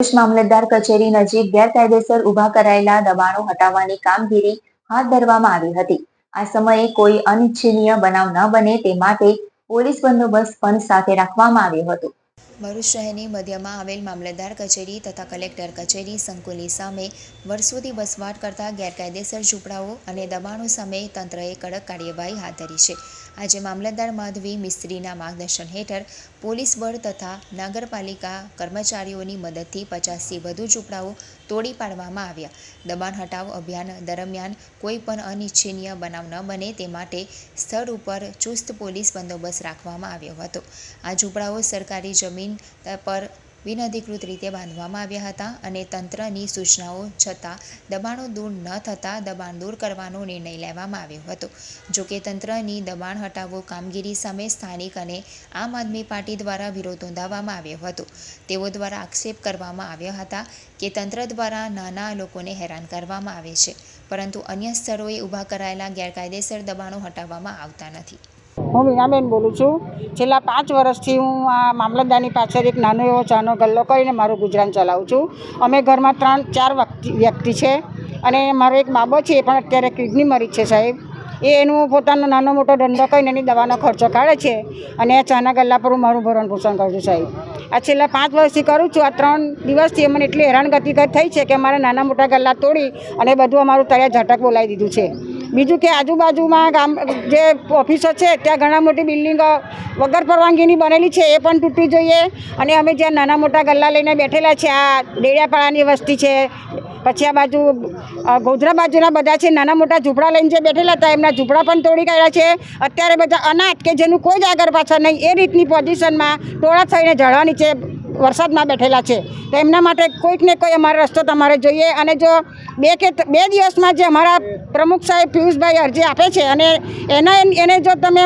મામલતદાર કચેરી નજીક ગેરકાયદેસર ઊભા કરાયેલા દબાણો હટાવવાની કામગીરી હાથ ધરવામાં આવી હતી. આ સમયે કોઈ અનિચ્છનીય બનાવ ન બને તે માટે પોલીસ બંદોબસ્ત પણ સાથે રાખવામાં આવ્યો હતો. ભરૂચ શહેરની મધ્યમાં આવેલ મામલતદાર કચેરી તથા કલેક્ટર કચેરી સંકુલની સામે વર્ષોથી વસવાટ કરતા ગેરકાયદેસર ઝૂંપડાઓ અને દબાણો સામે તંત્રએ કડક કાર્યવાહી હાથ ધરી છે. આજે મામલતદાર માધવી મિસ્ત્રીના માર્ગદર્શન હેઠળ પોલીસ બળ તથા નગરપાલિકા કર્મચારીઓની મદદથી પચાસથી વધુ ઝૂંપડાઓ તોડી પાડવામાં આવ્યા. દબાણ હટાવ અભિયાન દરમિયાન કોઈ પણ અનિચ્છનીય બનાવ ન બને તે માટે સ્થળ ઉપર ચુસ્ત પોલીસ બંદોબસ્ત રાખવામાં આવ્યો હતો. આ ઝૂંપડાઓ સરકારી જમીન પર બિનઅધિકૃત રીતે બાંધવામાં આવ્યા હતા અને તંત્રની સૂચનાઓ છતાં દબાણો દૂર ન થતાં દબાણ દૂર કરવાનો નિર્ણય લેવામાં આવ્યો હતો. જોકે તંત્રની દબાણ હટાવો કામગીરી સામે સ્થાનિક અને આમ આદમી પાર્ટી દ્વારા વિરોધ નોંધાવવામાં આવ્યો હતો. તેઓ દ્વારા આક્ષેપ કરવામાં આવ્યા હતા કે તંત્ર દ્વારા નાના લોકોને હેરાન કરવામાં આવે છે, પરંતુ અન્ય સ્થળોએ ઊભા કરાયેલા ગેરકાયદેસર દબાણો હટાવવામાં આવતા નથી. હું મીનાબેન બોલું છું. છેલ્લા પાંચ વર્ષથી હું આ મામલતદારની પાછળ એક નાનો એવો ચાનો ગલ્લો કરીને મારું ગુજરાન ચલાવું છું. અમે ઘરમાં ત્રણ, ચાર વ્યક્તિ છે અને મારો એક બાબો છે એ પણ અત્યારે કિડની મરીજ છે સાહેબ. એ એનું પોતાનો નાનો મોટો ધંધો કરીને એની દવાનો ખર્ચો કાઢે છે અને આ ચાના ગલ્લા પર હું મારું ભરણ પોષણ કરું છું સાહેબ. આ છેલ્લા પાંચ વર્ષથી કરું છું. આ ત્રણ દિવસથી મને એટલી હેરાનગતિ થઈ છે કે અમારા નાના મોટા ગલ્લા તોડી અને બધું અમારું તૈયાર ઝટક બોલાવી દીધું છે. બીજું કે આજુબાજુમાં ગામ, જે ઓફિસો છે, ત્યાં ઘણા મોટી બિલ્ડિંગો વગર પરવાનગીની બનેલી છે, એ પણ તૂટવી જોઈએ. અને અમે જ્યાં નાના મોટા ગલ્લા લઈને બેઠેલા છે, આ ડેડિયાપાડાની વસ્તી છે, પછી આ બાજુ ગોધરા બાજુના બધા છે, નાના મોટા ઝૂંપડા લઈને જે બેઠેલા હતા, એમના ઝૂંપડા પણ તોડી કાઢ્યા છે. અત્યારે બધા અનાજ કે જેનું કોઈ જ આગળ પાછળ નહીં, એ રીતની પોઝિશનમાં ટોળા થઈને જળવાની નીચે વરસાદમાં બેઠેલા છે. તો એમના માટે કોઈક ને કોઈ અમારો રસ્તો તમારે જોઈએ. અને જો બે કે બે દિવસમાં જે અમારા પ્રમુખ સાહેબ પિયુષભાઈ અરજી આપે છે અને એના એને જો તમે